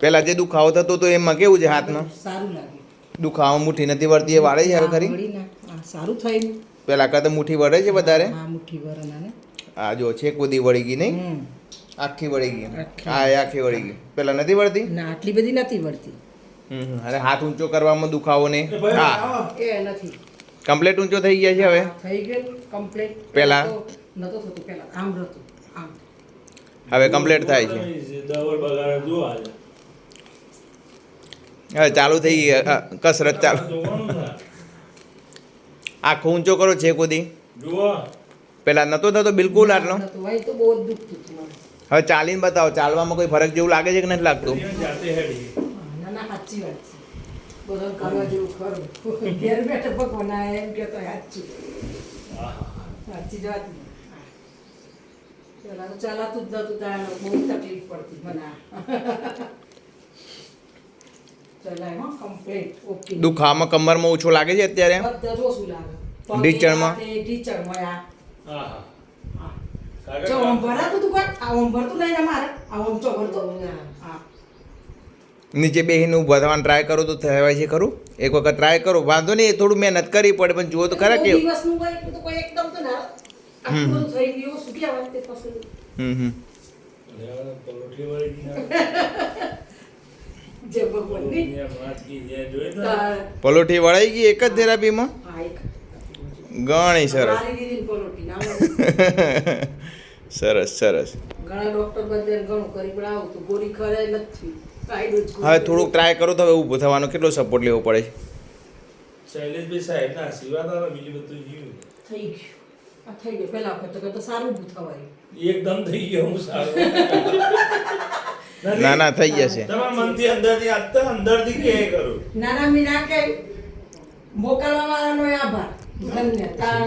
પેલા જે દુખાવો થતો તો એમાં કેવું છે હાથમાં સારું લાગે. દુખાવો મુઠ્ઠી નથી વળતી એ વાળે છે હવે ખરી? સારું થયું. પેલા કરતા મુઠ્ઠી વળે છે વધારે? હા મુઠ્ઠી વળે ને આ જો છે કુદી વળી ગઈ નહીં? આખી વળી ગઈ. હા એ આખી વળી ગઈ. પેલા નથી વળતી? ના આટલી બધી નથી વળતી. હમ, અરે હાથ ઊંચો કરવામાં દુખાવો ને હા. એ નથી. કમ્પ્લેટ ઊંચો થઈ ગયા છે હવે? થઈ ગયો. કમ્પ્લીટ પેલા નતો થતો પેલા આમ રહેતો આમ. હવે કમ્પ્લેટ થાય છે. હવે ચાલુ થઈ ગઈ કસરત ચાલુ. આખો ઊંચો કરો છે કુદી જુઓ. પેલા નતો થતો બિલકુલ આટલો. હવે ચાલીને બતાવો ચાલવામાં કોઈ ફરક જેવું લાગે છે કે નથી લાગતું? ચાલાતું જ નતું બહુ તકલીફ પડતી મને કમ્પ્લીટ ઓકે. દુખાવામાં કમરમાં ઓછો લાગે છે અત્યારે? બધા લાગે? ઢીંચણમાં? આ. આહા. હા. જો આમ ભરાતું તું કાંઈ? આ આમ ભરતું નહીં મારે. આ આમ ચો ભરતો હા. નીચે બેહીને ઊભા થવાનું ટ્રાય કરો તો થવાય છે ખરું? એક વખત ટ્રાય કરો. વાંધો નહીં થોડું મહેનત કરવી પડે પણ જુઓ તો ખરા કે બહુ દિવસનું હોય એટલું તો કોઈ એકદમ તો ના. આટલું બધું થઈ ગયું શું કહેવાય તે પછી? હમ હમ. પલોઠી વળાઈ ગઈ એક જ થેરાપીમાં ઘણી સરસ. મારી દીદીને પલોઠી ના આવડે. સરસ સરસ. હવે થોડુંક ટ્રાય કરો તો હવે ઊભો થવાનો. કેટલો સપોર્ટ લેવો પડે? છે શૈલેષભાઈ સાહેબ ના આશીર્વાદ બીજું બધું જીવ્યું થઈ ગયું. થઈ ગયું. વખત તો સારું ઊભું થવાયું. એકદમ થઈ ગયો હું સારું. ના ના થઈ જશે તમારા મનથી અંદરથી આત્તા અંદરથી કે કરું. નાના મીના કે મોકલવા વાળાનો આભાર. ધન્ય તાર